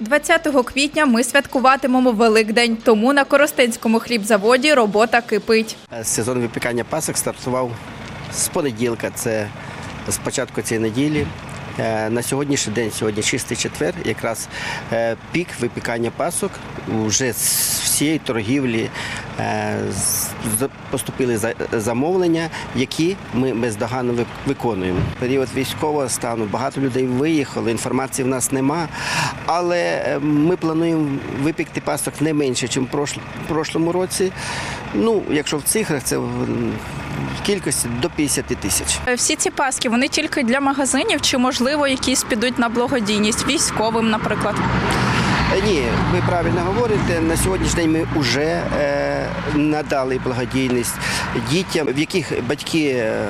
20 квітня ми святкуватимемо Великдень, тому на Коростенському хлібзаводі робота кипить. Сезон випікання пасок стартував з понеділка, це з початку цієї неділі. Е, На сьогоднішній день, сьогодні чистий четвер, якраз е, пік випікання пасок. Уже з всієї торгівлі е, поступили замовлення, які ми бездоганно виконуємо. Період військового стану багато людей виїхали, інформації в нас нема. Але ми плануємо випікти пасок не менше, ніж в прошло- прошлому році. Ну, якщо в цифрах, це кількості до 50 тисяч. Е, Всі ці паски вони тільки для магазинів, чи можливо якісь підуть на благодійність військовим, наприклад. Е, Ні, ви правильно говорите. На сьогоднішній день ми вже е, надали благодійність дітям, в яких батьки е,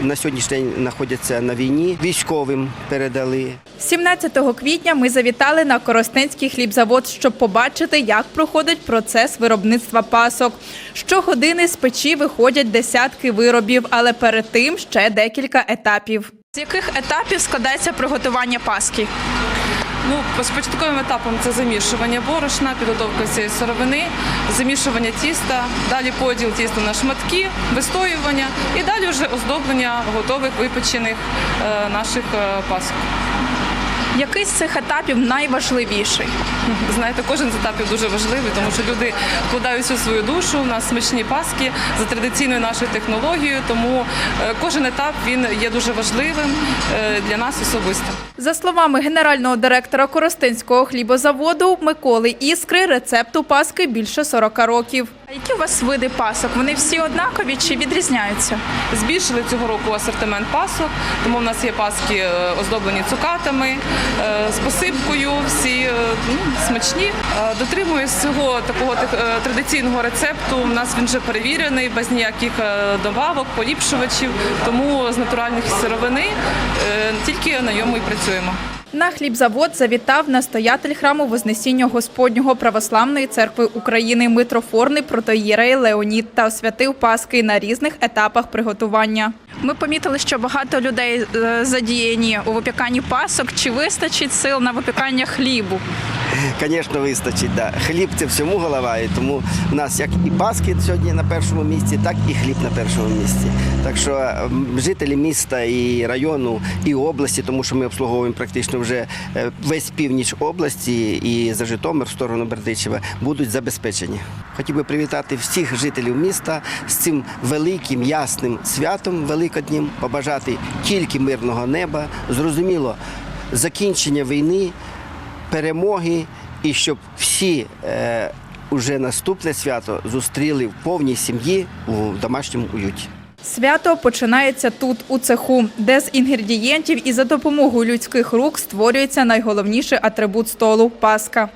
на сьогоднішній день знаходяться на війні. Військовим передали. 17 квітня ми завітали на Коростенський хлібзавод, щоб побачити, як проходить процес виробництва пасок. Щогодини з печі виходять десятки виробів, але перед тим ще декілька етапів. З яких етапів складається приготування паски? Ну, початковим етапом це замішування борошна, підготовка всієї сировини, замішування тіста, далі поділ тіста на шматки, вистоювання і далі вже оздоблення готових випечених е, наших е, пасок. Який з цих етапів найважливіший? Знаєте, кожен з етапів дуже важливий, тому що люди вкладають всю свою душу. У нас смачні паски за традиційною нашою технологією, тому е, кожен етап він є дуже важливим е, для нас особисто. За словами генерального директора Коростинського хлібозаводу Миколи Іскри, рецепту паски більше 40 років. А які у вас види пасок? Вони всі однакові чи відрізняються? Збільшили цього року асортимент пасок, тому в нас є паски е, оздоблені цукатами, е, з посипкою, всі е, ну, смачні. Е, Дотримуюсь цього такого е, традиційного рецепту. У нас він вже перевірений, без ніяких е, добавок, поліпшувачів, тому з натуральних сировини тільки на ньому і працюємо. На хлібзавод завітав настоятель храму Вознесіння Господнього Православної церкви України митрофорний протоїрей Леонід та освятив паски на різних етапах приготування. Ми помітили, що багато людей задіяні у випіканні пасок. Чи вистачить сил на випікання хлібу? Звісно, вистачить. Да. Хліб це всьому голова, і тому в нас як і паски сьогодні на першому місці, так і хліб на першому місці. Так що жителі міста і району, і області, тому що ми обслуговуємо практично вже е, весь північ області і за Житомир в сторону Бердичева, будуть забезпечені. Хотів би привітати всіх жителів міста з цим великим ясним святом Великоднім, побажати тільки мирного неба, зрозуміло, закінчення війни перемоги і щоб всі е, уже наступне свято зустріли в повній сім'ї у домашньому уюті. Свято починається тут, у цеху, де з інгредієнтів і за допомогою людських рук створюється найголовніший атрибут столу паска.